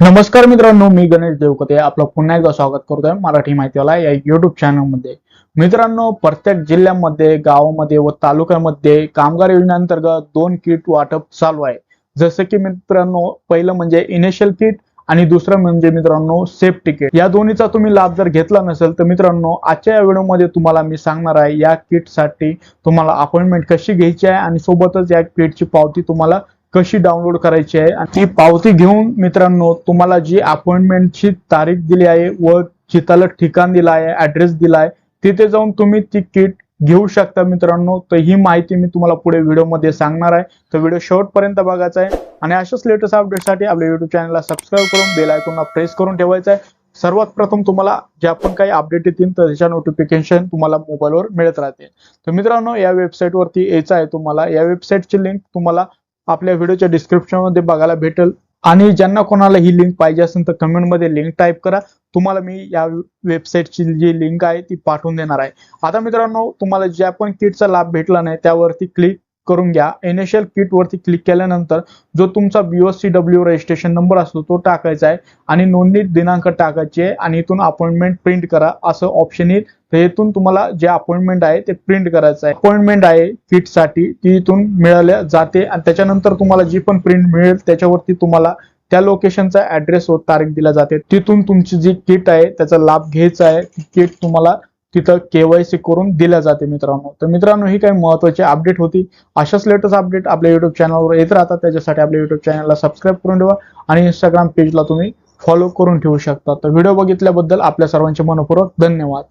नमस्कार मित्रांनो मी गणेश देवकते. आपलं पुन्हा एकदा स्वागत करतोय मराठी माहितीवाला या युट्यूब चॅनलमध्ये मित्रांनो प्रत्येक जिल्ह्यामध्ये गावामध्ये व तालुक्यामध्ये कामगार योजनेअंतर्गत दोन किट वाटप चालू आहे. जसं की मित्रांनो पहिलं म्हणजे इनिशियल किट आणि दुसरं म्हणजे मित्रांनो सेफ्टी किट या दोन्हीचा तुम्ही लाभ जर घेतला नसेल तर मित्रांनो आजच्या या व्हिडिओमध्ये तुम्हाला मी सांगणार आहे या किटसाठी तुम्हाला अपॉइंटमेंट कशी घ्यायची आहे आणि सोबतच या किटची पावती तुम्हाला कशी डाउनलोड करायची आहे आणि ती पावती घेऊन मित्रांनो तुम्हाला जी अपॉइंटमेंटची तारीख दिली आहे व चिताला ठिकाण दिलं आहे ऍड्रेस दिला आहे तिथे जाऊन तुम्ही ती किट घेऊ शकता मित्रांनो. तर ही माहिती मी तुम्हाला पुढे व्हिडिओमध्ये सांगणार आहे. तर व्हिडिओ शेवटपर्यंत बघायचा आहे. आणि अशाच लेटेस्ट अपडेटसाठी आपल्या युट्यूब चॅनलला सबस्क्राईब करून बेल आयकॉनला प्रेस करून ठेवायचं आहे. सर्वात प्रथम तुम्हाला ज्या पण काही अपडेट येतील तर त्याच्या नोटिफिकेशन तुम्हाला मोबाईलवर मिळत राहते तर मित्रांनो या वेबसाईटवरती यायचं आहे तुम्हाला. या वेबसाईटची लिंक तुम्हाला आपल्या व्हिडिओच्या डिस्क्रिप्शनमध्ये बघायला भेटेल. आणि ज्यांना कोणाला ही लिंक पाहिजे असेल तर कमेंटमध्ये लिंक टाईप करा. तुम्हाला मी या वेबसाईटची जी लिंक आहे ती पाठवून देणार आहे. आता मित्रांनो तुम्हाला ज्या पण किटचा लाभ भेटला नाही त्यावरती क्लिक करून घ्या. इनिशियल किट वरती क्लिक केल्यानंतर जो तुमचा बीओसी डब्ल्यू रजिस्ट्रेशन नंबर असतो तो टाकायचा आहे. आणि नोंदणी दिनांक टाकायची आहे. आणि इथून अपॉइंटमेंट प्रिंट करा असं ऑप्शन येईल. तर इथून तुम्हाला जे अपॉइंटमेंट आहे ते प्रिंट करायचं आहे. अपॉइंटमेंट आहे किटसाठी ती इथून मिळाल्या जाते. आणि त्याच्यानंतर तुम्हाला जी पण प्रिंट मिळेल त्याच्यावरती तुम्हाला त्या लोकेशनचा ऍड्रेस व तारीख दिला जाते. तिथून तुमची जी किट आहे त्याचा लाभ घ्यायचा आहे. ती किट तुम्हाला तिथं केवायसी करून दिल्या जाते मित्रांनो. तर मित्रांनो ही काही महत्वाची अपडेट होती. अशाच लेटेस्ट अपडेट आपल्या युट्यूब चॅनलवर येत राहतात. त्याच्यासाठी आपल्या युट्यूब चॅनलला सबस्क्राईब करून ठेवा. आणि इंस्टाग्राम पेजला तुम्ही फॉलो करून ठेवू शकता. तर व्हिडिओ बघितल्याबद्दल आपल्या सर्वांचे मनपूर्वक धन्यवाद.